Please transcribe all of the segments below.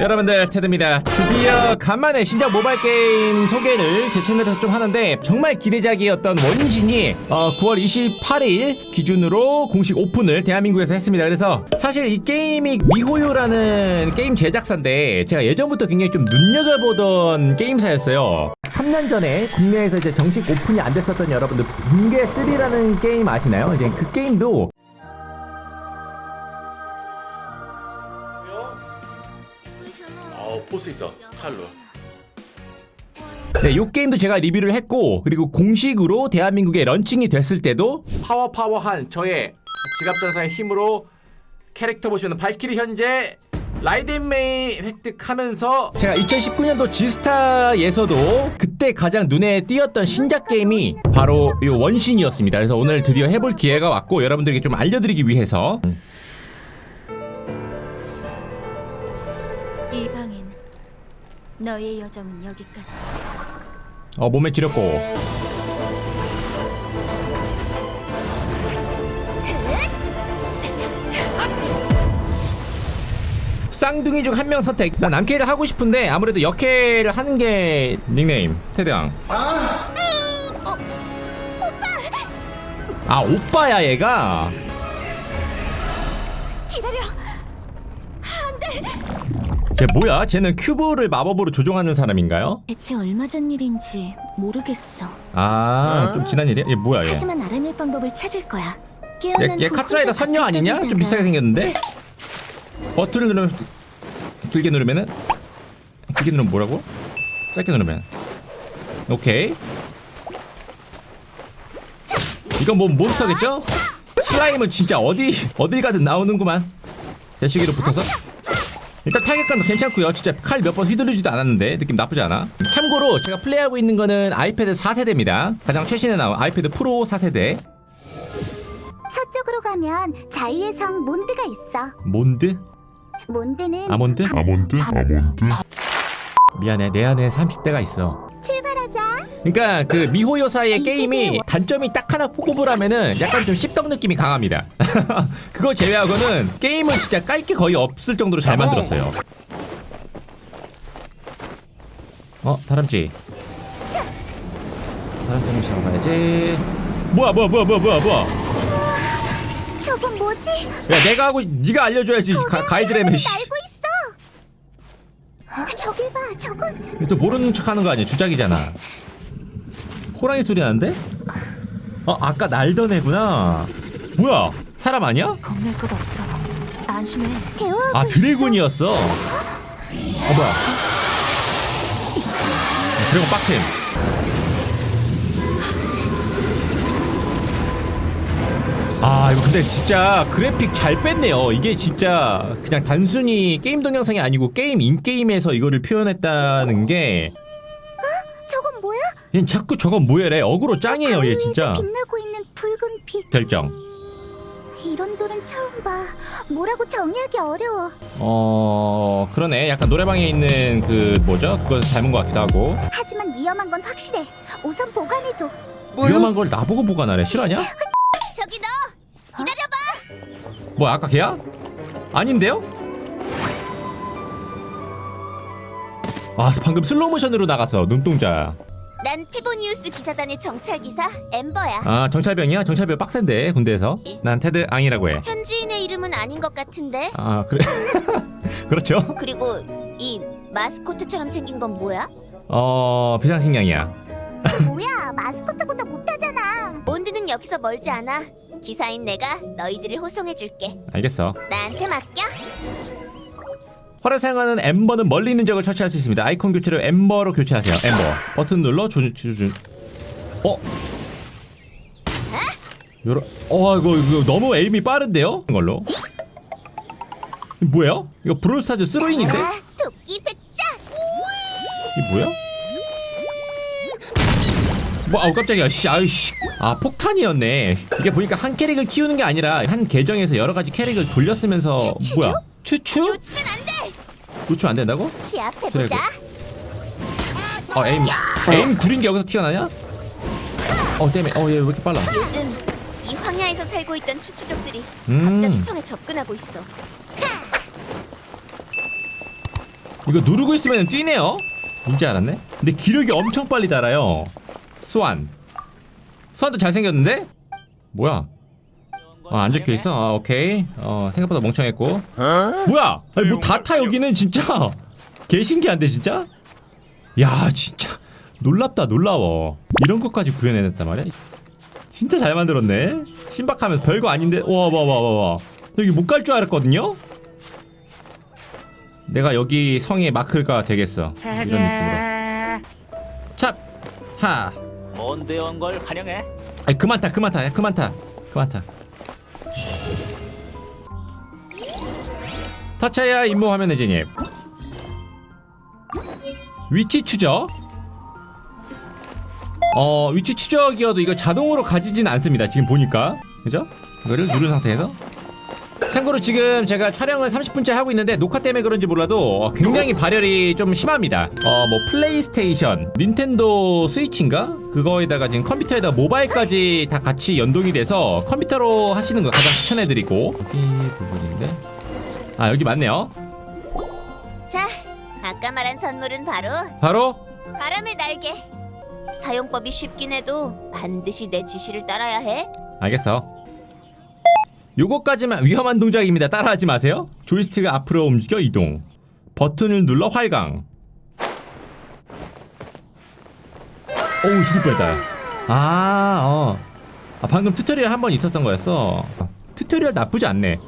여러분들 테드입니다. 드디어 간만에 신작 모바일 게임 소개를 제 채널에서 좀 하는데 정말 기대작이었던 원신이 어, 9월 28일 기준으로 공식 오픈을 대한민국에서 했습니다. 그래서 사실 이 게임이 미호요라는 게임 제작사인데 제가 예전부터 굉장히 좀 눈여겨보던 게임사였어요. 3년 전에 국내에서 이제 정식 오픈이 안 됐었던 여러분들 붕괴 3라는 게임 아시나요? 이제 그 게임도 어 포스 있어. 칼로. 네, 요 게임도 제가 리뷰를 했고 그리고 공식으로 대한민국에 런칭이 됐을 때도 파워 파워한 저의 지갑전사의 힘으로 캐릭터 보시면 발키리 현재 라이덴 메이 획득하면서 제가 2019년도 지스타에서도 그때 가장 눈에 띄었던 신작 게임이 바로 이 원신이었습니다. 그래서 오늘 드디어 해볼 기회가 왔고 여러분들에게 좀 알려드리기 위해서. 이방인 너의 여정은 여기까지 어, 몸에 찌렸고 쌍둥이 중 한 명 선택. 나 남캐를 하고 싶은데 아무래도 역캐를 하는 게 닉네임 테드양. 아 오빠야 얘가. 기다려 쟤 뭐야? 쟤는 큐브를 마법으로 조종하는 사람인가요? 대체 얼마 전 일인지 모르겠어 아 좀 지난 일이야? 얘 뭐야 얘? 하지만 알아낼 방법을 찾을 거야 얘, 깨어난 얘그 카트라이더 선녀 아니냐? 좀 비슷하게 생겼는데? 버튼을 누르면 길게 누르면은 길게 누르면 뭐라고? 짧게 누르면 오케이 이건 뭐 몬스터겠죠? 슬라임은 진짜 어디 어딜 가든 나오는구만 대시기로 붙어서 일단 타격감도 괜찮고요 진짜 칼 몇 번 휘두르지도 않았는데 느낌 나쁘지 않아 참고로 제가 플레이하고 있는 거는 아이패드 4세대입니다 가장 최신에 나온 아이패드 프로 4세대 서쪽으로 가면 자유의 성 몬드가 있어. 몬드? 몬드는 아몬드? 아몬드? 아몬드? 미안해 내 안에 30대가 있어. 출발하자. 그러니까 그 미호 여사의 이 게임이 단점이 딱 하나 꼽으라면은 약간 좀 씹덕 느낌이 강합니다. 그거 제외하고는 게임은 진짜 깔 게 거의 없을 정도로 잘 만들었어요. 어 다람쥐. 다람쥐 잡아야지. 뭐야 뭐야 뭐야 뭐야 뭐야 뭐야? 저건 뭐지? 야 내가 하고 네가 알려줘야지. 가, 가이드라며 씨. 날고. 저길 봐. 저건. 또 모르는 척 하는 거 아니야? 주작이잖아. 호랑이 소리 나는데? 어 아까 날던 애구나. 뭐야? 사람 아니야? 겁낼 것 없어. 안심해. 대화하고 아. 드래곤이었어? 어 뭐야? 어, 드래곤 빡침 아 이거 근데 진짜 그래픽 잘 뺐네요 이게 진짜 그냥 단순히 게임 동영상이 아니고 게임 인게임에서 이거를 표현했다는 게 저건 뭐야? 얘 자꾸 저건 뭐야래 어그로 짱이에요 얘 진짜 빛나고 있는 붉은 빛. 결정 이런 돌은 처음 봐. 뭐라고 정의하기 어려워. 어 그러네 약간 노래방에 있는 그 뭐죠 그거 닮은 것 같기도 하고 하지만 위험한 건 확실해. 우선 보관해둬. 위험한 걸 나보고 보관하래 실화냐? 저기 너. 기다려봐. 뭐 아까 걔야? 아닌데요? 아 방금 슬로우 모션으로 나갔어 눈동자 난 페보니우스 기사단의 정찰 기사 엠버야. 아 정찰병이야? 정찰병 빡센데 군대에서 난 테드 앙이라고 현지인의 이름은 아닌 것 같은데. 해아 그래 그렇죠 그리고 이 마스코트처럼 생긴 건 뭐야? 어 비상식량이야 뭐야 마스코트보다 못하잖아 몬드는 여기서 멀지 않아 기사인 내가 너희들을 호송해줄게. 알겠어. 나한테 맡겨. 활을 사용하는 엠버는 멀리 있는 적을 처치할 수 있습니다. 아이콘 교체를 엠버로 교체하세요. 엠버. 버튼 눌러 조, 조, 조, 어? 요러, 어 이거, 이거 너무 에임이 빠른데요? 이걸로. 뭐야? 이거 브롤스타즈 스로잉인데? 아 토끼 백자 이게 뭐야? 뭐 아우 깜짝이야. 씨 아이씨 아 폭탄이었네. 이게 보니까 한 캐릭을 키우는 게 아니라 한 계정에서 여러 가지 캐릭을 돌렸으면서 추추죠? 뭐야? 추추? 놓치면 안 돼! 놓치면 안 된다고? 시합해 보자. 어 에임. 에임 구린 게 여기서 튀어나냐? 어 때문에. 어얘 왜 이렇게 빨라? 요즘 이 황야에서 살고 있던 추추족들이 음. 갑자기 성에 접근하고 있어. 이거 누르고 있으면 뛰네요? 이제 알았네? 근데 기력이 엄청 빨리 달아요. 수완 수완도 잘생겼는데? 뭐야 아, 안 적혀 있어? 아, 오케이. 어, 생각보다 멍청했고. 뭐야? 아니, 뭐 다타 여기는 진짜. 개 신기한데 진짜? 야, 진짜 놀랍다, 놀라워. 이런 것까지 구현해냈단 말이야. 진짜 잘 만들었네. 신박하면 별거 아닌데. 와, 와, 와, 와, 와. 여기 못 갈 줄 알았거든요. 내가 여기 성의 마크가 되겠어. 이런 느낌으로. 찹, 하. 뭔데 온걸 환영해. 아니 그만 타 그만 타 야, 그만 타. 그만 타. 타차야 임무 화면에 진입. 위치 추적? 어 위치 추적이어도 이거 자동으로 가지진 않습니다 지금 보니까. 그죠? 이거를 누른 상태에서 참고로 지금 제가 촬영을 30분째 하고 있는데 녹화 때문에 그런지 몰라도 어, 굉장히 발열이 좀 심합니다. 어 뭐 플레이스테이션, 닌텐도 스위치인가? 그거에다가 지금 컴퓨터에다 모바일까지 다 같이 연동이 돼서 컴퓨터로 하시는 거 가장 추천해드리고 이 부분인데 아 여기 맞네요. 자, 아까 말한 선물은 바로 바로 바람의 날개. 사용법이 쉽긴 해도 반드시 내 지시를 따라야 해. 알겠어. 요거까지만 위험한 동작입니다. 따라하지 마세요. 조이스틱을 앞으로 움직여 이동. 버튼을 눌러 활강. 어우 죽을 뻔했다. 아, 어. 아 방금 튜토리얼 한 번 있었던 거였어. 튜토리얼 나쁘지 않네.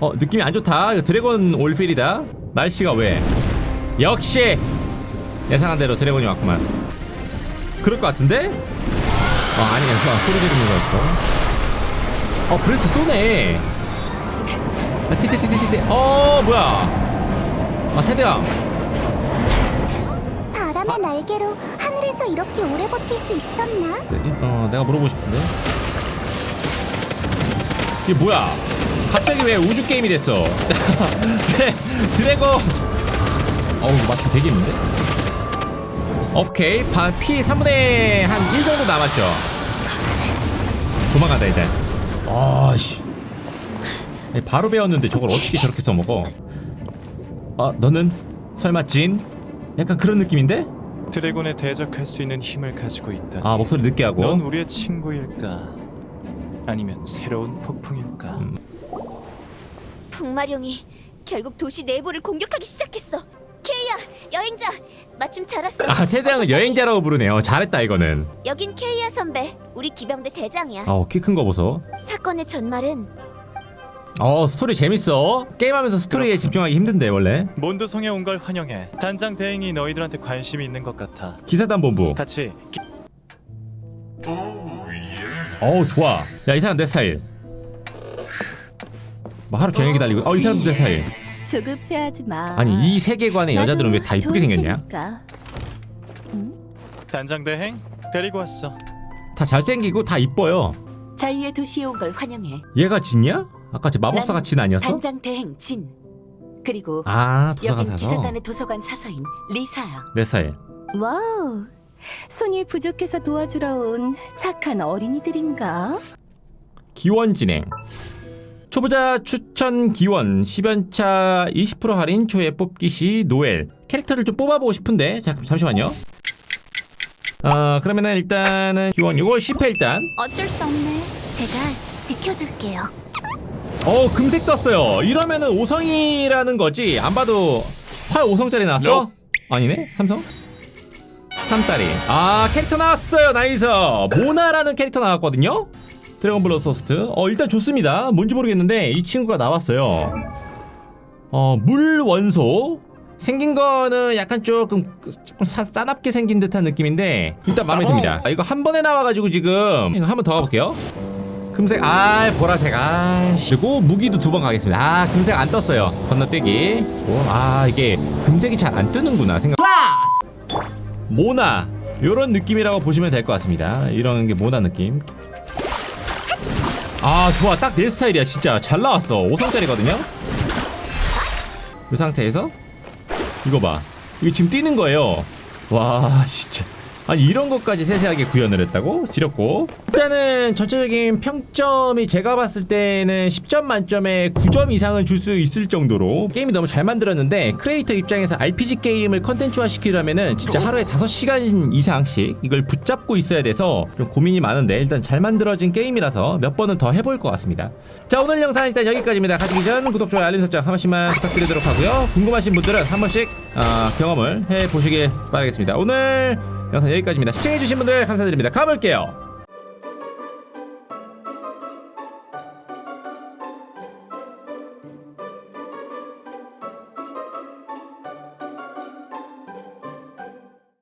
어 느낌이 안 좋다. 드래곤 올필이다. 날씨가 왜? 역시 예상한 대로 드래곤이 왔구만. 그럴 것 같은데? 어 아니면서 소리 지르는 거였고. 어 브레스 쏘네. 아 티티티티티 어 뭐야? 아 테드야. 바람의 날개로 하늘에서 이렇게 오래 버틸 수 있었나? 어 내가 물어보고 싶은데. 이게 뭐야? 갑자기 왜 우주 게임이 됐어? 제 드래곤. 어우 맞추기 되게 힘든데? 오케이. 바, 피 3분의 한 1 정도 남았죠. 도망간다 이제 아씨 바로 배웠는데 저걸 어떻게 저렇게 써먹어 아 너는 설마 진? 약간 그런 느낌인데? 드래곤에 대적할 수 있는 힘을 가지고 있다. 아 목소리 늦게 하고 넌 우리의 친구일까? 아니면 새로운 폭풍일까? 음. 풍마룡이 결국 도시 내부를 공격하기 시작했어. 여행자. 마침 잘 왔어. 아 테드양을 여행자라고 부르네요 잘했다 이거는 여긴 케이야 선배. 우리 기병대 대장이야. 아우 키 큰 거 보소 사건의 전말은 어 스토리 재밌어 게임하면서 스토리에 그렇군. 집중하기 힘든데 원래 몬드성에 온 걸 환영해. 단장 대행이 너희들한테 관심이 있는 것 같아. 기사단 본부 같이 기... 어우 좋아 야 이 사람 내 스타일 뭐 하루 종일 기다리고 어이 사람도 내 스타일 조급해하지 마. 아니 이 세계관의 여자들은 왜 다 이쁘게 생겼냐 단장 대행 데리고 왔어. 다 잘생기고 다 이뻐요 자유의 도시에 온 걸 환영해. 얘가 진이야? 아까 저 마법사가 진 아니었어? 단장 대행 진. 그리고 아 여긴 사서 기사단의 도서관 사서인 리사야. 내 스타일 와우. 손이 부족해서 도와주러 온 착한 어린이들인가? 기원 진행 초보자 추천 기원 10연차 20% 할인 초에 뽑기 시 노엘. 캐릭터를 좀 뽑아보고 싶은데. 자, 잠시만요. 어 그러면은 일단은 기원 이거 10회 일단. 어쩔 수 없네. 제가 지켜줄게요. 어 금색 떴어요. 이러면은 5성이라는 거지? 안 봐도 활 5성짜리 나왔어? 아니네? 삼성? 삼다리 아 캐릭터 나왔어요. 나이스. 모나라는 캐릭터 나왔거든요 드래곤 블러드 소스트. 어 일단 좋습니다. 뭔지 모르겠는데 이 친구가 나왔어요. 어 물 원소. 생긴 거는 약간 조금 조금 사, 싸납게 생긴 듯한 느낌인데 일단 마음에 듭니다. 아, 이거 한 번에 나와가지고 지금 이거 한 번 더 가볼게요. 금색 아 보라색 아 그리고 무기도 두 번 가겠습니다. 아 금색 안 떴어요. 건너뛰기. 오, 아 이게 금색이 잘 안 뜨는구나 생각. 모나. 요런 느낌이라고 보시면 될 것 같습니다. 이런 게 모나 느낌 아 좋아. 딱 내 스타일이야 진짜. 잘 나왔어. 5성짜리거든요? 이 상태에서? 이거 봐. 이거 지금 뛰는 거예요. 와 진짜 아니 이런 것까지 세세하게 구현을 했다고? 지렸고. 일단은 전체적인 평점이 제가 봤을 때는 10점 만점에 9점 이상은 줄수 있을 정도로 게임이 너무 잘 만들었는데 크리에이터 입장에서 RPG 게임을 컨텐츠화 시키려면은 진짜 하루에 5시간 이상씩 이걸 붙잡고 있어야 돼서 좀 고민이 많은데 일단 잘 만들어진 게임이라서 몇 번은 더 해볼 것 같습니다. 자 오늘 영상 일단 여기까지입니다. 가시기 전 구독 좋아요 알림 설정 한 번씩만 부탁드리도록 하고요. 궁금하신 분들은 한 번씩 어, 경험을 해보시길 바라겠습니다. 오늘 영상 여기까지입니다. 시청해주신 분들 감사드립니다. 가볼게요